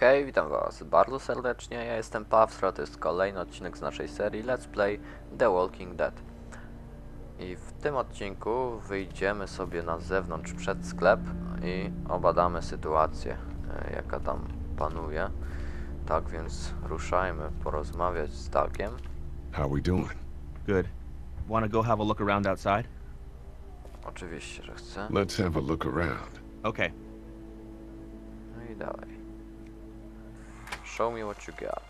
Hej, witam was bardzo serdecznie, ja jestem Pawstra, to jest kolejny odcinek z naszej serii Let's Play The Walking Dead. I w tym odcinku wyjdziemy sobie na zewnątrz przed sklep i obadamy sytuację, e, jaka tam panuje. Tak więc ruszajmy porozmawiać z Dagiem. How we doing? Good. Want to go have a look around outside? Oczywiście, że chcę. Let's have a look around. Okay. No i dalej. Show me what you got.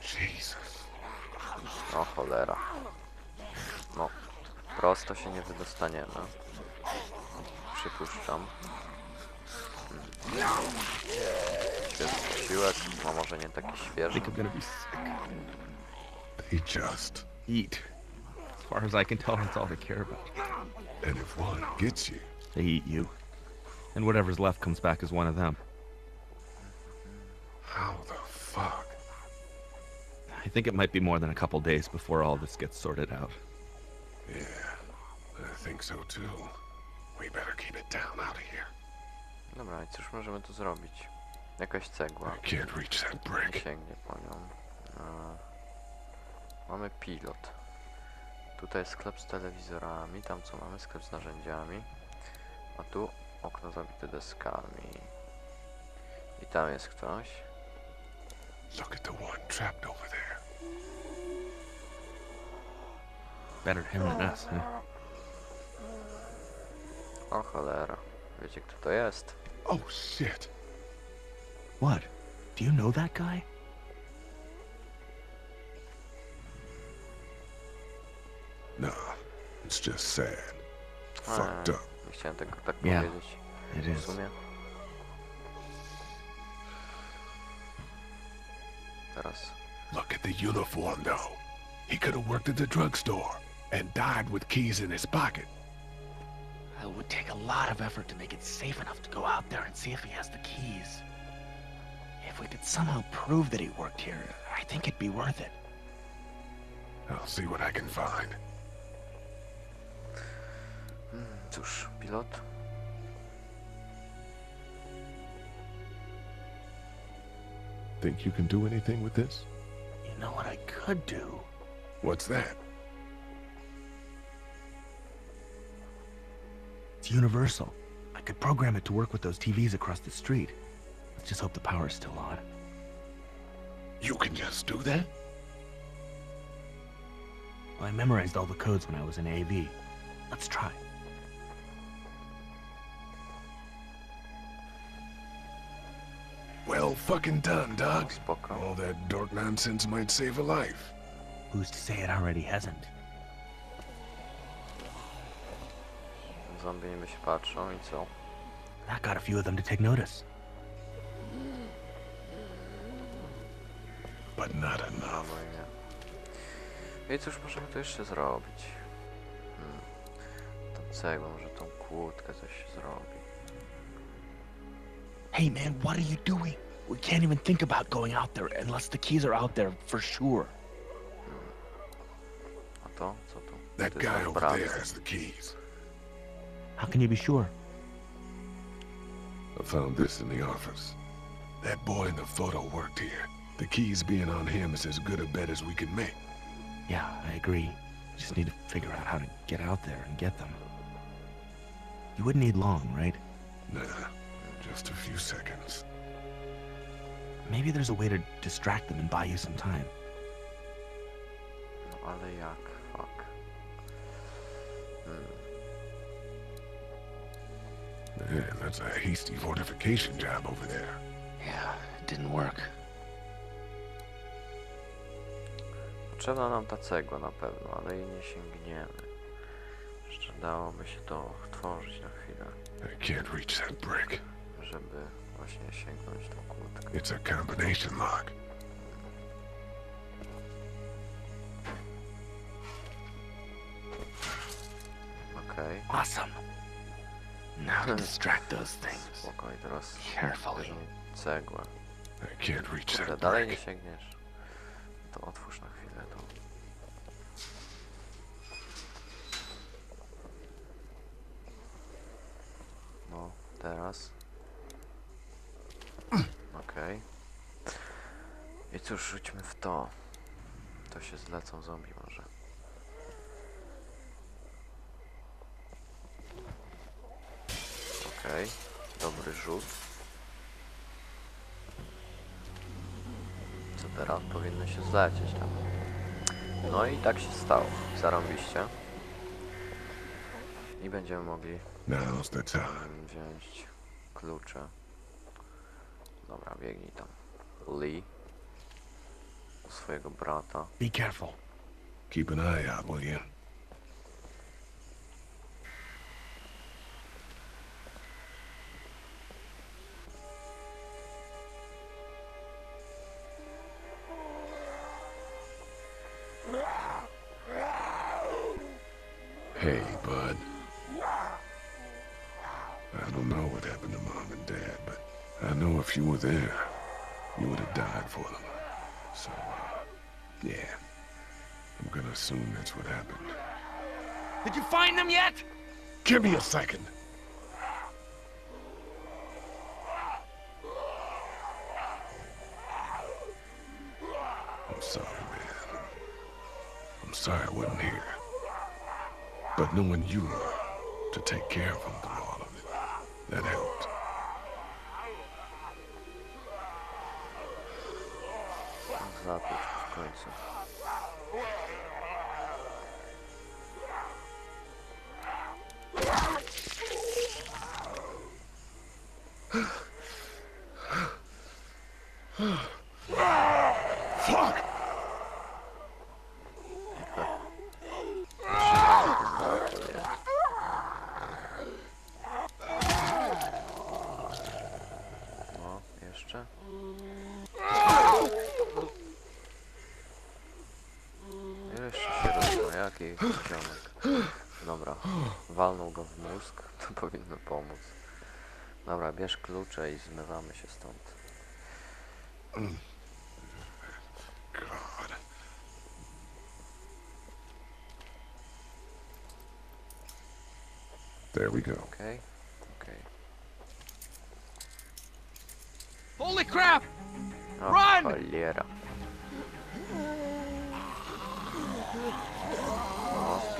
Jesus. O cholera. No, prosto się nie wydostaniemy. Przypuszczam. Jest posiłek, no może nie taki świeży. They just. Eat. As far as I can tell, that's all they care about. And if one gets you, They eat you. And whatever's left comes back as one of them. how the fuck? I think it might be more than a couple days before all this gets sorted out. Yeah, I think so too. We better keep it down out of here. Dobra, i cóż możemy tu zrobić? Jakaś cegła. I can't reach that Nie brick. sięgnie po nią. Mamy pilot. Tutaj sklep z telewizorami, tam co mamy? Sklep z narzędziami. A tu okno zabite deskami. I tam jest ktoś. Look at the one trapped over there. Better him than us, huh? O cholera. Wiecie kto to jest? Oh shit. What? Do you know that guy? No, it's just sad. Ah. Fucked up. Nie chciałem tego tak Yeah, powiedzieć. It W sumie. Teraz. Look at the uniform though. He could have worked at the drugstore and died with keys in his pocket. It would take a lot of effort to make it safe enough to go out there and see if he has the keys. If we could somehow prove that he worked here, I think it'd be worth it. I'll see what I can find. Cóż, pilot. Think you can do anything with this? You know what I could do? What's that? It's universal. I could program it to work with those TVs across the street. Let's just hope the power's still on. You can just do that? Well, I memorized all the codes when I was in AV. Let's try. Fucking done, Doc. Spoko. All that dork nonsense might save a life. Who's to say it already hasn't? Zombie niby się patrzą i co? That got a few of them to take notice. But not enough. bo i nie. I cóż możemy tu jeszcze zrobić? Hmm. Tą cegłą, może tą kłódkę coś zrobi. Hey man, what are you doing? We can't even think about going out there unless the keys are out there for sure. A to? Co tu? That guy nasz over brat. there has the keys. How can you be sure? I found this in the office. That boy in the photo worked here. The keys being on him is as good a bet as we can make. Yeah, I agree. Just need to figure out how to get out there and get them. You wouldn't need long, right? Nah, just a few seconds. Maybe there's a way to distract them and buy you some time. No ale jak? Fuck. Hmm. Man, that's a hasty fortification job over there. Yeah, it didn't work. Potrzebna nam ta cegła na pewno, ale jej nie sięgniemy. Jeszcze dałoby się to otworzyć na chwilę, I can't reach that brick. żeby właśnie sięgnąć tą kłódkę. It's a combination lock. Okej, Awesome. Now to distract those things. spokoj, teraz Carefully. cegłę. I can't reach Kurde, that dalej nie brick. sięgniesz. To otwórz na chwilę to. No, teraz. Okej. I cóż, rzućmy w to. To się zlecą zombie może. Okej, dobry rzut. Co teraz? Powinno się zlecieć tam. No i tak się stało. Zarąbiście. I będziemy mogli Now's the time. wziąć klucze. Dobra, biegnij tam. Lee. U swojego brata. Be careful. Keep an eye out, will you? Hey, bud. I don't know what happened to Mom and Dad, but I know if you were there, you would have died for them. Assume that's what happened. Did you find them yet? Give me a second. I'm sorry, man. I'm sorry I wasn't here. But knowing you were to take care of them through all of it, that helped. Zatłucz w końcu. Ziomek. Dobra, walnął go w mózg, to powinno pomóc. Dobra, bierz klucze i zmywamy się stąd. God. There we go. Okej, okej. Holy crap! Run! cholera.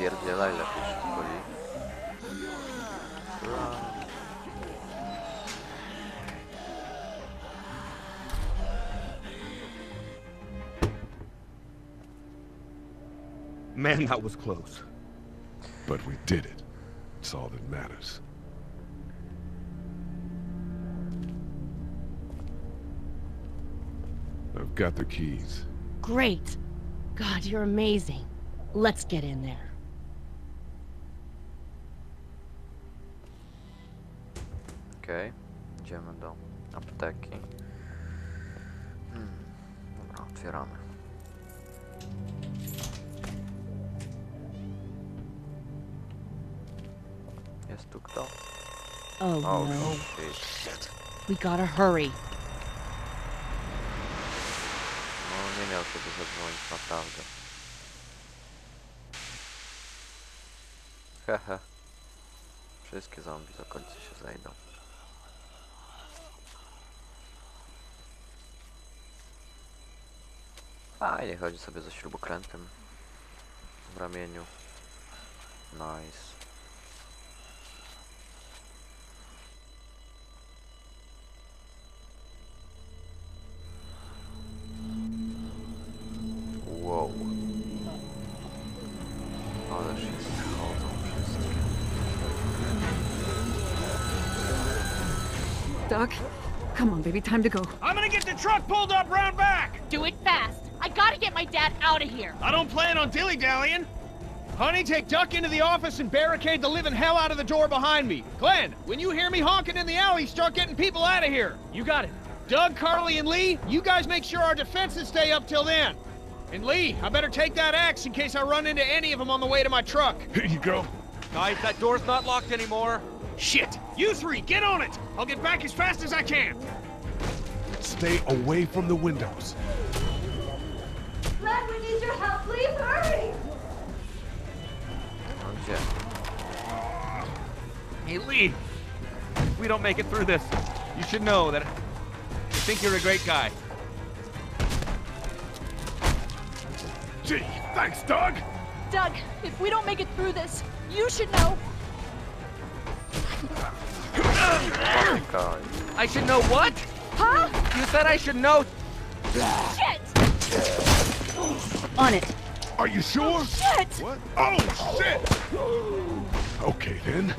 No, spierdzielaj lepiej szybko, Lee. Run. Man, that was close. But we did it. It's all that matters. I've got the keys. Great. God, you're amazing. Let's get in there. Okej, idziemy do apteki. Hmm. Dobra, otwieramy. Jest tu kto? Oh, Oh, no. shit. We gotta hurry. No, nie miał kiedy zadzwonić, naprawdę. Hehe. Wszystkie zombie z okolicy się zejdą. Fajnie chodzi sobie ze śrubokrętem w ramieniu. Nice. Wow. Ależ się schodzą wszystkie. Doc, come on, baby, time to go. I'm gonna get the truck pulled up round back! Do it fast. I gotta get my dad out of here. I don't plan on dilly-dallying. Honey, take Duck into the office and barricade the living hell out of the door behind me. Glenn, when you hear me honking in the alley, start getting people out of here. You got it. Doug, Carly, and Lee, you guys make sure our defenses stay up till then. And Lee, I better take that axe in case I run into any of them on the way to my truck. Here you go. Guys, that door's not locked anymore. Shit! You three, get on it! I'll get back as fast as I can. Stay away from the windows. Glenn, we need your help. Please hurry. No gdzie? Hey, Lee, we don't make it through this, you should know that I think you're a great guy. Gee, thanks, Doug. Doug, if we don't make it through this, you should know. Czekaj. I should know what? Huh? You said I should know. Shit! On it. Are you sure? Oh, shit! What? Oh, shit! Okay, then.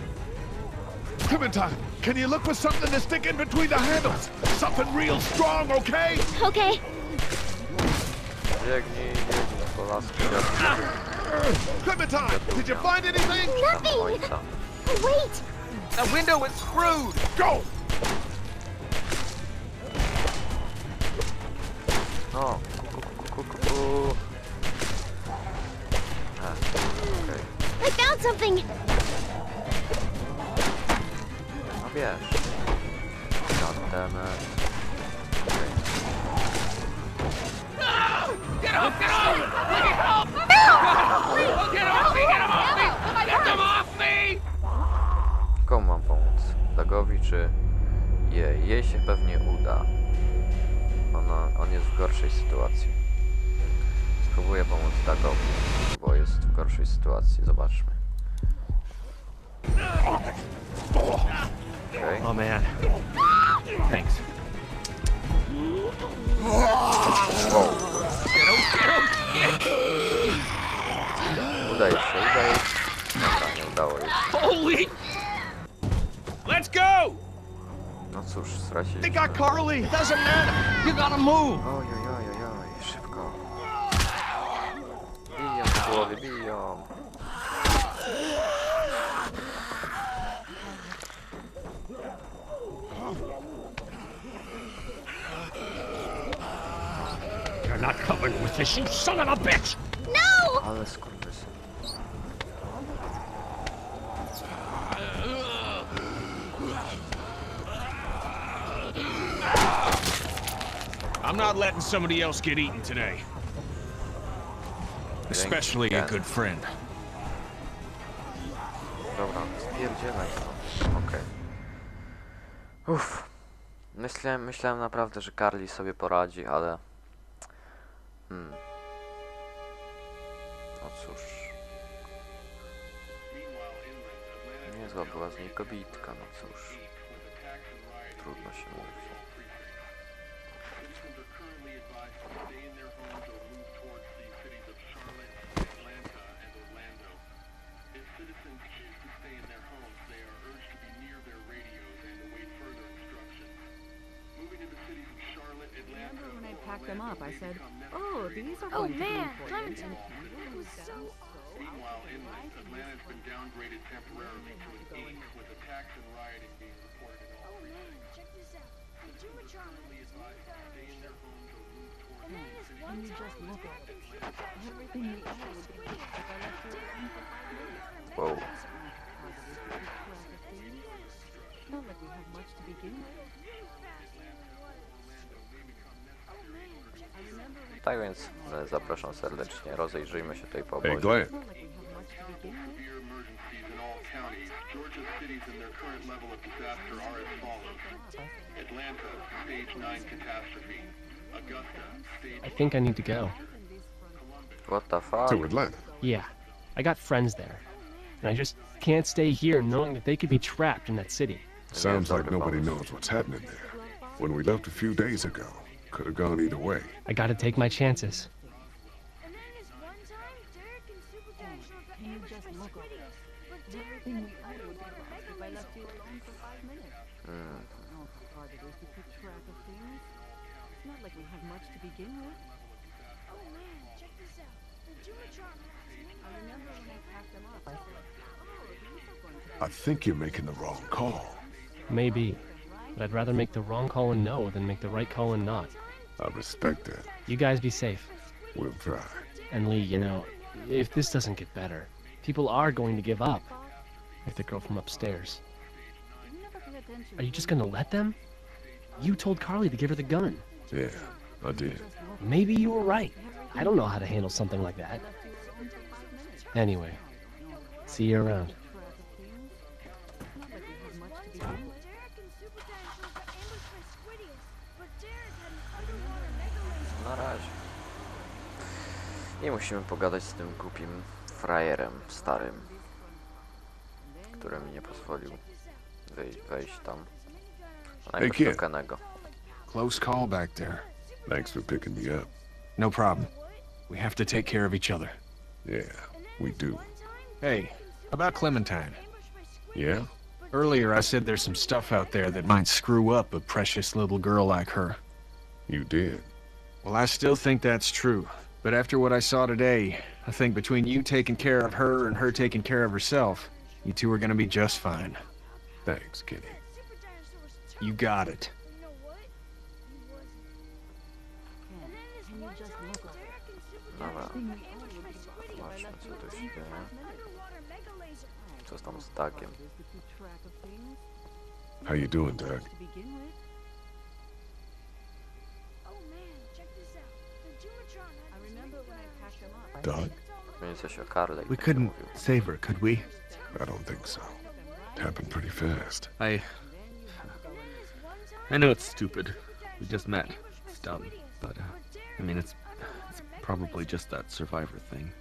Clementine, can you look for something to stick in between the handles? Something real strong, okay? Okay. Biegnij, biegnij po lasku, Clementine, did you find anything? jak tam ojca. Wait! The window is screwed. Go! No, something! No wiesz. Goddammit. Okej. Get off! Get off! Let me help! Oh, get off me! Get him off me! Get them off me! Komu mam pomóc? Dagowi czy jej? Jej się pewnie uda. Ona, on jest w gorszej sytuacji. Spróbuję pomóc Dagowi, bo jest w gorszej sytuacji. Zobaczmy. Okej. Oh man. Thanks. Udaje się, udaje się. Dobra, nie udało się. Holy! Let's go! No cóż, They got Carly. Doesn't matter. You gotta move. Oj, oj, oj, oj, oj, szybko. Biją po głowie, biją. This, you son of a bitch! No! Ale skurwysy. I'm not letting somebody else get eaten today. Especially a good friend. Dobra, spierdzielaj no. Okej. Uff. Myślałem, myślałem naprawdę, że Carly sobie poradzi, ale... Hmm. No cóż. Niezła była z niej kobitka, no cóż. Trudno się mówi. Packed them up, I said, oh, these are Oh going man, to be Clementine! important. That was so... Meanwhile, inland, Atlanta's been downgraded temporarily to an 8, with attacks and rioting being reported in all Oh three man, check this out. The Jumatron has advised to stay in their homes or move towards And then this one you just look at the Supergiant Everything you showed own me would be how if I left you alone for five minutes. Wow. Not like we have much to begin with. Tak więc zapraszam serdecznie, rozejrzyjmy się tutaj po Hey, obozie. Glenn. not like we have much to begin with. severe emergencies in all counties. Georgia's cities and their current level of disaster are as follows. Atlanta, stage 9 catastrophe. Augusta, I think I need to go. What the fuck? To Atlanta. Yeah, I got friends there. And I just can't stay here knowing that they could be trapped in that city. Sounds like nobody knows what's happening there. When we left a few days ago, could have gone either way. I gotta take my chances. And then this one time, Derek and Supergiant showed up to ambush my Squidies. But Derek and I don't know If I left you alone for five minutes. How hard it is to keep track of things. It's not like we have much to begin with. Man, check this out. The Jumatron has... I remember when I packed them up, I said, these are going to be I think you're making the wrong call. Maybe. But I'd rather make the wrong call and no than make the right call and not. I respect that. You guys be safe. We'll try. And Lee, you know, if this doesn't get better, people are going to give up. Like the girl from upstairs. You never pay attention. Are you just gonna let them? You told Carly to give her the gun. Yeah, I did. Maybe you were right. I don't know how to handle something like that. Anyway, see you around. I musimy pogadać z tym głupim frajerem starym, który mi nie pozwolił wyjść, wejść tam. A najpierw kid. Close call back there. Thanks for picking me up. No problem. We have to take care of each other. Yeah, we do. Hey, about Clementine. Yeah? Earlier I said there's some stuff out there that might screw up a precious little girl like her. You did. Well, I still think that's true. But after what I saw today, I think between you taking care of her and her taking care of herself, you two are gonna be just fine. Thanks, Kitty. You got it. Dobra. Zobaczmy co tu się dzieje. Co tam z Dagiem? How you doing, Doug? Carley We couldn't save her, could we? I don't think so. It happened pretty fast. I. I know it's stupid. We just met. It's dumb. But, uh, I mean, it's, it's probably just that survivor thing.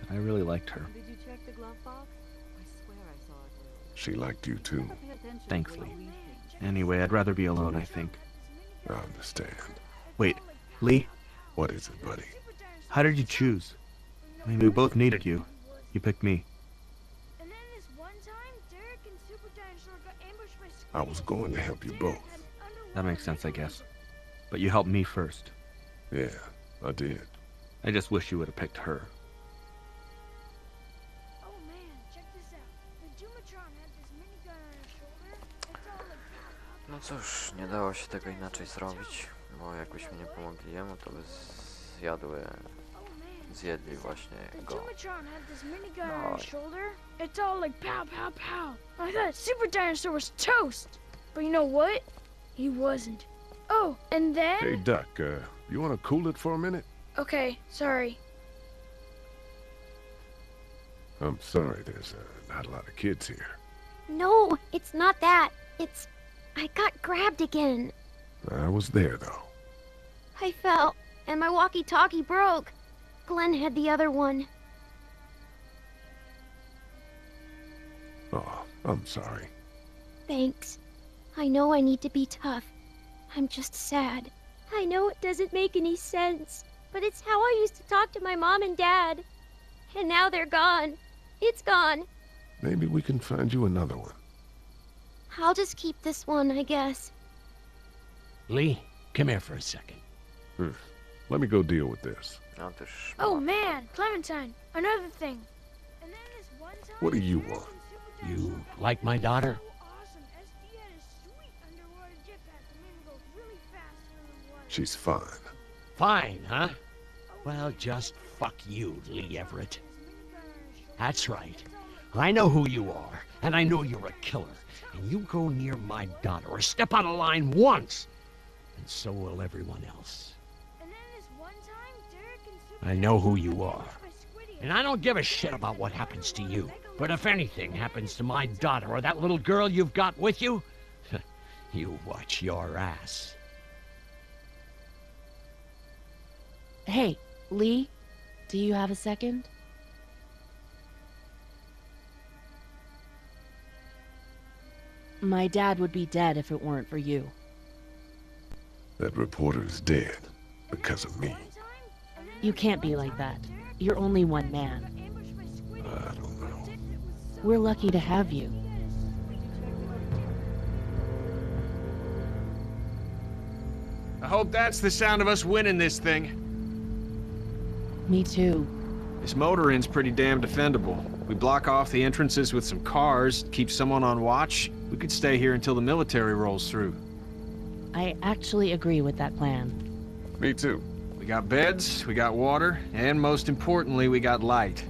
But I really liked her. Did you check the glove box? I swear I saw it. She liked you too. Pay attention to Thankfully. what we think. Anyway, I'd rather be alone, I think. I understand. Wait, Lee, What is it, buddy? How did you choose? I mean, we both needed you. You picked me. And then this one time, Derek and Super Dinosaur got ambushed by I was going to help you both. That makes sense, I guess. But you helped me first. Yeah, I did. I just wish you would have picked her. Oh man, check this out. The Jumatron had this minigun on her shoulder. It's all like No cóż, nie dało się tego inaczej zrobić, bo jakbyśmy nie pomogli jemu, to by zjadły, man. Zjedli właśnie The go. Jumatron had this minigun No. on her shoulder. It's all like pow, pow, pow. I thought Super Dinosaur was toast. But you know what? He wasn't. Oh, and then... Hey, Duck, uh, you want to cool it for a minute? Okay, sorry. I'm sorry, there's uh, not a lot of kids here. No, it's not that. It's. I got grabbed again. I was there, though. I fell, and my walkie talkie broke. Glenn had the other one. Oh, I'm sorry. Thanks. I know I need to be tough. I'm just sad. I know it doesn't make any sense, but it's how I used to talk to my mom and dad. And now they're gone. It's gone. Maybe we can find you another one. I'll just keep this one, I guess. Lee, come here for a second. Hmm. Let me go deal with this. No też Oh man, Clementine, another thing. And then this one time... What do you want? You like my daughter? Awesome. SD had a sweet underwater jetpack that made me go really fast through the water. She's fine. Fine, huh? Oh, well, just fuck you, Lee Everett. That's right. I know who you are, and I know you're a killer. And you go near my daughter or step out of line once, and so will everyone else. I know who you are. And I don't give a shit about what happens to you. But if anything happens to my daughter or that little girl you've got with you, you watch your ass. Hey, Lee, do you have a second? My dad would be dead if it weren't for you. That reporter is dead because of me. You can't be like that. You're only one man. I don't know. We're lucky to have you. I hope that's the sound of us winning this thing. Me too. This motor inn's pretty damn defendable. We block off the entrances with some cars, keep someone on watch. We could stay here until the military rolls through. I actually agree with that plan. Me too. We got beds, we got water, and most importantly, we got light.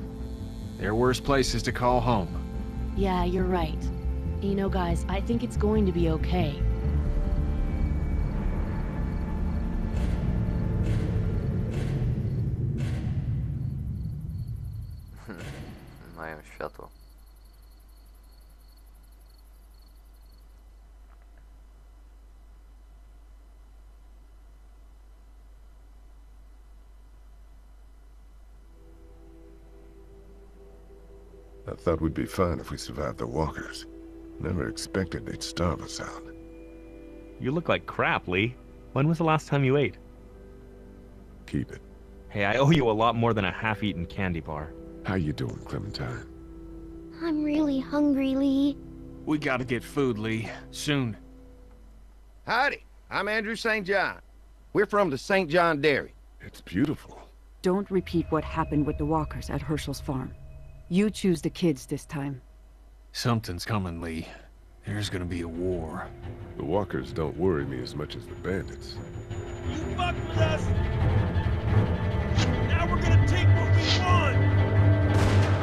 There are worse places to call home. Yeah, you're right. You know, guys, I think it's going to be okay. mają światło. Thought we'd be fine if we survived the walkers. Never expected they'd starve us out. You look like crap, Lee. When was the last time you ate? Keep it. Hey, I owe you a lot more than a half-eaten candy bar. How you doing, Clementine? I'm really hungry, Lee. We gotta get food, Lee. Soon. Howdy, I'm Andrew St. John. We're from the St. John Dairy. It's beautiful. Don't repeat what happened with the walkers at Herschel's farm. You choose the kids this time. Something's coming, Lee. There's gonna be a war. The walkers don't worry me as much as the bandits. You fuck with us! Now we're gonna take what we want!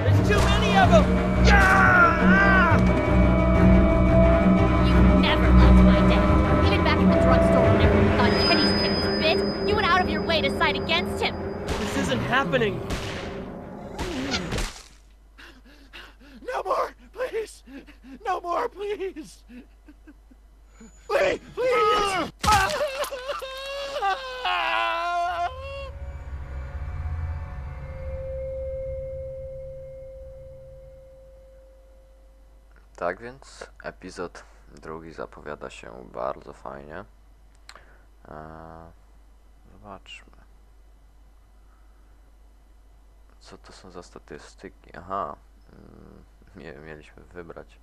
There's too many of them! Yeah! You never loved my dad. Even back at the drugstore whenever you thought Kenny's kid was bit, you went out of your way to side against him. This isn't happening. Please. Lee, please. Tak więc epizod drugi zapowiada się bardzo fajnie. Eee, zobaczmy. Co to są za statystyki? Aha, mm, mieliśmy wybrać.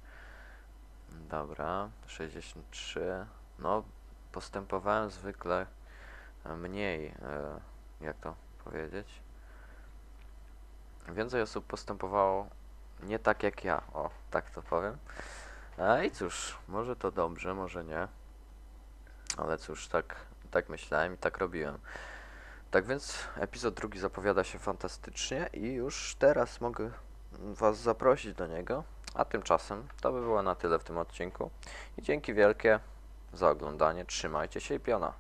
Dobra, 63. No, postępowałem zwykle mniej, e, jak to powiedzieć. Więcej osób postępowało nie tak jak ja, o, tak to powiem. A i cóż, może to dobrze, może nie. Ale cóż, tak, tak myślałem i tak robiłem. Tak więc epizod drugi zapowiada się fantastycznie i już teraz mogę Was zaprosić do niego. A tymczasem to by było na tyle w tym odcinku. I dzięki wielkie za oglądanie. Trzymajcie się i piona.